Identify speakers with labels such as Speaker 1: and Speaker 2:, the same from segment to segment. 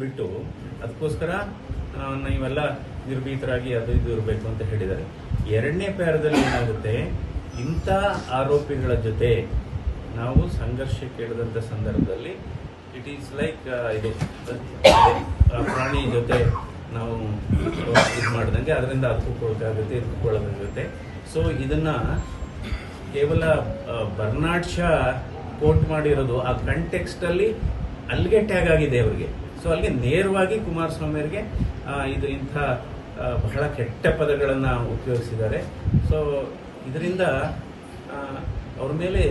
Speaker 1: ಬಿಟ್ಟು ಅದಕ್ಕೋಸ್ಕರ ನೀವೆಲ್ಲ ನಿರ್ಭೀತರಾಗಿ ಅದು ಇದು ಇರಬೇಕು ಅಂತ ಹೇಳಿದ್ದಾರೆ. ಎರಡನೇ ಪ್ಯಾರದಲ್ಲಿ ಏನಾಗುತ್ತೆ, ಇಂಥ ಆರೋಪಿಗಳ ಜೊತೆ ನಾವು ಸಂಘರ್ಷ ಕೇಳಿದಂಥ ಸಂದರ್ಭದಲ್ಲಿ ಇಟ್ ಈಸ್ ಲೈಕ್ ಇದು ಪ್ರಾಣಿ ಜೊತೆ ನಾವು ಇದು ಮಾಡ್ದಂಗೆ, ಅದರಿಂದ ಹತ್ಕೊಳ್ಬೇಕಾಗುತ್ತೆ ಇದ್ಕೊಳ್ಳೋದಾಗುತ್ತೆ ಸೊ ಇದನ್ನು ಕೇವಲ ಬರ್ನಾಡ್ ಶಾ ಕೋಟ್ ಮಾಡಿರೋದು ಆ ಕಂಟೆಕ್ಸ್ಟಲ್ಲಿ ಅಲ್ಲಿಗೆ ಟ್ಯಾಗ್ ಆಗಿದೆ ಅವರಿಗೆ. ಸೊ ಅಲ್ಲಿ ನೇರವಾಗಿ ಕುಮಾರಸ್ವಾಮಿ ಅವರಿಗೆ ಇದು ಇಂಥ ಬಹಳ ಕೆಟ್ಟ ಪದಗಳನ್ನು ಉಪಯೋಗಿಸಿದ್ದಾರೆ. ಸೊ ಇದರಿಂದ ಅವ್ರ ಮೇಲೆ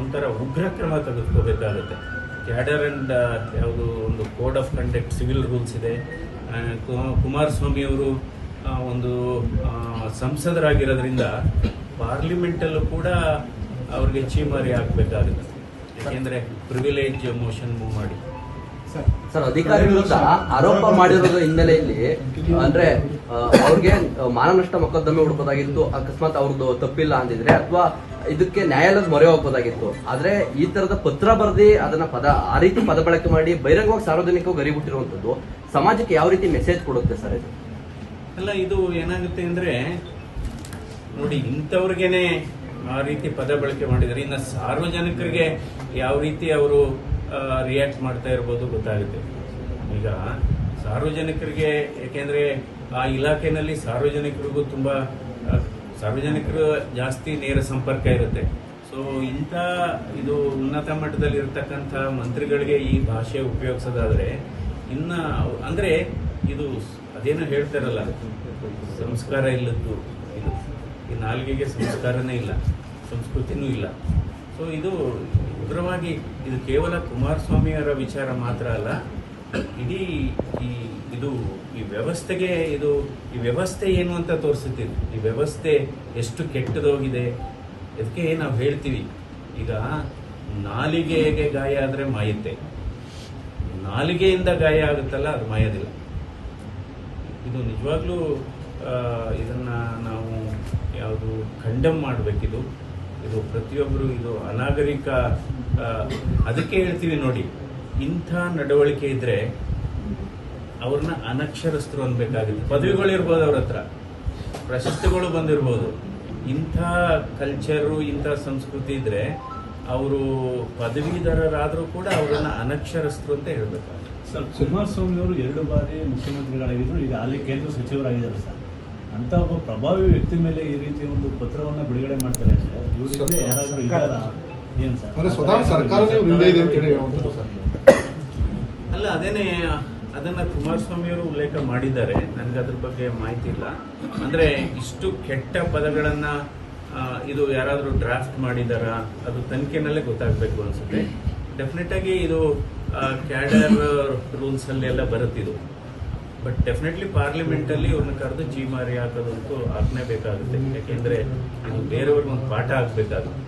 Speaker 1: ಒಂಥರ ಉಗ್ರ ಕ್ರಮ ತೆಗೆದುಕೋಬೇಕಾಗುತ್ತೆ. ಕ್ಯಾಡರ್ ಆ್ಯಂಡ್ ಯಾವುದು ಒಂದು code of conduct civil rules ಇದೆ. ಕುಮಾರಸ್ವಾಮಿಯವರು ಒಂದು ಸಂಸದರಾಗಿರೋದ್ರಿಂದ ಪಾರ್ಲಿಮೆಂಟಲ್ಲೂ ಕೂಡ ಅವ್ರಿಗೆ ಚೀಮಾರಿ ಹಾಕಬೇಕಾಗುತ್ತೆ ಯಾಕೆಂದರೆ ಪ್ರಿವಿಲೇಜ್ ಮೋಷನ್ ಮೂವ್ ಮಾಡಿ.
Speaker 2: ಸರ್ ಅಧಿಕಾರಿ ವಿರುದ್ಧ ಆರೋಪ ಮಾಡಿರೋದ್ರ ಹಿನ್ನೆಲೆಯಲ್ಲಿ ಅಂದ್ರೆ ಅವ್ರಿಗೆ ಮಾನನಷ್ಟ ಮೊಕದ್ದಮೆ ಹುಡುಕೋದಾಗಿತ್ತು, ಅಕಸ್ಮಾತ್ ಅವ್ರದ್ದು ತಪ್ಪಿಲ್ಲ ಅಂದಿದ್ರೆ, ಅಥವಾ ಇದಕ್ಕೆ ನ್ಯಾಯಾಲಯದ ಮೊರೆ ಹೋಗ್ಬೋದಾಗಿತ್ತು. ಆದ್ರೆ ಈ ತರದ ಪತ್ರ ಬರೆದಿ ಅದನ್ನ ಪದ, ಆ ರೀತಿ ಪದ ಬಳಕೆ ಮಾಡಿ ಬಹಿರಂಗವಾಗಿ ಸಾರ್ವಜನಿಕವಾಗಿ ಗರಿಬಿಟ್ಟಿರುವಂತದ್ದು ಸಮಾಜಕ್ಕೆ ಯಾವ ರೀತಿ ಮೆಸೇಜ್ ಕೊಡುತ್ತೆ ಸರ್ ಇದು?
Speaker 1: ಅಲ್ಲ, ಇದು ಏನಾಗುತ್ತೆ ಅಂದ್ರೆ, ನೋಡಿ, ಇಂಥವ್ರಿಗೇನೆ ಆ ರೀತಿ ಪದ ಬಳಕೆ ಮಾಡಿದ್ದಾರೆ. ಇನ್ನ ಸಾರ್ವಜನಿಕರಿಗೆ ಯಾವ ರೀತಿ ಅವರು ರಿಯಾಕ್ಟ್ ಮಾಡ್ತಾ ಇರ್ಬೋದು ಗೊತ್ತಾಗುತ್ತೆ. ಈಗ ಸಾರ್ವಜನಿಕರಿಗೆ ಯಾಕೆಂದ್ರೆ ಆ ಇಲಾಖೆನಲ್ಲಿ ಸಾರ್ವಜನಿಕರಿಗೂ ತುಂಬಾ ಸಾರ್ವಜನಿಕರು ಜಾಸ್ತಿ ನೇರ ಸಂಪರ್ಕ ಇರುತ್ತೆ. ಸೊ ಇಂಥ ಇದು ಉನ್ನತ ಮಟ್ಟದಲ್ಲಿ ಇರತಕ್ಕಂಥ ಮಂತ್ರಿಗಳಿಗೆ ಈ ಭಾಷೆ ಉಪಯೋಗಿಸೋದಾದ್ರೆ, ಇನ್ನ ಅಂದ್ರೆ ಇದು ಅದೇನೋ ಹೇಳ್ತಾರಲ್ಲ, ಸಂಸ್ಕಾರ ಇಲ್ಲದ್ದು, ಇದು ಈ ನಾಲ್ಗೆಗೆ ಸಂಸ್ಕಾರನೇ ಇಲ್ಲ, ಸಂಸ್ಕೃತಿನೂ ಇಲ್ಲ. ಸೊ ಇದು ಉಗ್ರವಾಗಿ ಇದು ಕೇವಲ ಕುಮಾರಸ್ವಾಮಿಯವರ ವಿಚಾರ ಮಾತ್ರ ಅಲ್ಲ, ಇಡೀ ಈ ಇದು ಈ ವ್ಯವಸ್ಥೆಗೆ ಇದು ಈ ವ್ಯವಸ್ಥೆ ಏನು ಅಂತ ತೋರಿಸುತ್ತಿದೆ. ಈ ವ್ಯವಸ್ಥೆ ಎಷ್ಟು ಕೆಟ್ಟದೋಗಿದೆ. ಇದಕ್ಕೆ ನಾವು ಹೇಳ್ತೀವಿ. ಈಗ ನಾಲಿಗೆಗೆ ಗಾಯ ಆದರೆ ಮಾಯುತ್ತೆ. ನಾಲಿಗೆಯಿಂದ ಗಾಯ ಆಗುತ್ತಲ್ಲ, ಅದು ಮಾಯೋದಿಲ್ಲ. ಇದು ನಿಜವಾಗ್ಲೂ ಇದನ್ನು ಇದನ್ನ ನಾವು ಯಾವುದು ಖಂಡಮ್ ಮಾಡಬೇಕಿದು. ಇದು ಪ್ರತಿಯೊಬ್ಬರು ಇದು ಅನಾಗರಿಕ ಅದಕ್ಕೆ ಹೇಳ್ತೀವಿ ನೋಡಿ, ಇಂಥ ನಡವಳಿಕೆ ಇದ್ರೆ ಅವ್ರನ್ನ ಅನಕ್ಷರಸ್ಥರು ಅನ್ಬೇಕಾಗುತ್ತೆ. ಪದವಿಗಳು ಇರ್ಬೋದು ಅವ್ರ ಹತ್ರ. ಪ್ರಶಸ್ತಿಗಳು ಬಂದಿರ್ಬೋದು. ಇಂಥ ಕಲ್ಚರು ಇಂಥ ಸಂಸ್ಕೃತಿ ಇದ್ರೆ ಅವರು ಪದವೀಧರರಾದರೂ ಕೂಡ ಅವರನ್ನು ಅನಕ್ಷರಸ್ಥರು ಅಂತ ಹೇಳ್ಬೇಕಾಗುತ್ತೆ.
Speaker 3: ಸರ್ ಕುಮಾರಸ್ವಾಮಿ ಅವರು ಎರಡು ಬಾರಿ ಮುಖ್ಯಮಂತ್ರಿಗಳಾಗಿದ್ರು, ಈಗ ಅಲ್ಲಿ ಕೇಂದ್ರ ಸಚಿವರಾಗಿದ್ದಾರೆ ಸರ್. ಅಂತ ಒಬ್ಬ ಪ್ರಭಾವಿ ವ್ಯಕ್ತಿ ಮೇಲೆ ಈ ರೀತಿ ಒಂದು ಪತ್ರವನ್ನ ಬಿಡುಗಡೆ ಮಾಡ್ತಾರೆ ಸರ್ ಇವರಿಂದ ಯಾರಾದ್ರೂ ಇದ್ದಾರಾ ಏನ್ ಸರ್?
Speaker 1: ಅಲ್ಲ ಅದೇನೆ ಅದನ್ನ ಕುಮಾರಸ್ವಾಮಿ ಅವರು ಉಲ್ಲೇಖ ಮಾಡಿದ್ದಾರೆ. ನನಗೆ ಅದ್ರ ಬಗ್ಗೆ ಮಾಹಿತಿ ಇಲ್ಲ. ಅಂದ್ರೆ ಇಷ್ಟು ಕೆಟ್ಟ ಪದಗಳನ್ನ ಆ, ಇದು ಯಾರಾದರೂ ಡ್ರಾಫ್ಟ್ ಮಾಡಿದಾರಾ? ಅದು ತನಿಖೆನಲ್ಲೇ ಗೊತ್ತಾಗಬೇಕು ಅನ್ಸುತ್ತೆ. ಡೆಫಿನೆಟ್ ಆಗಿ ಇದು ಕ್ಯಾಡರ್ ರೂಲ್ಸ್ ಅಲ್ಲಿ ಎಲ್ಲ ಬರುತ್ತಿದು ಬಟ್ ಡೆಫಿನೆಟ್ಲಿ ಪಾರ್ಲಿಮೆಂಟಲ್ಲಿ ಇವ್ರನ್ನ ಕರೆದು ಚೀಮಾರಿ ಹಾಕೋದಂತೂ ಬೇಕಾಗುತ್ತೆ ಯಾಕೆಂದ್ರೆ ಇದು ಬೇರೆಯವ್ರಿಗೆ ಒಂದು ಪಾಠ ಆಗ್ಬೇಕಾಗುತ್ತೆ.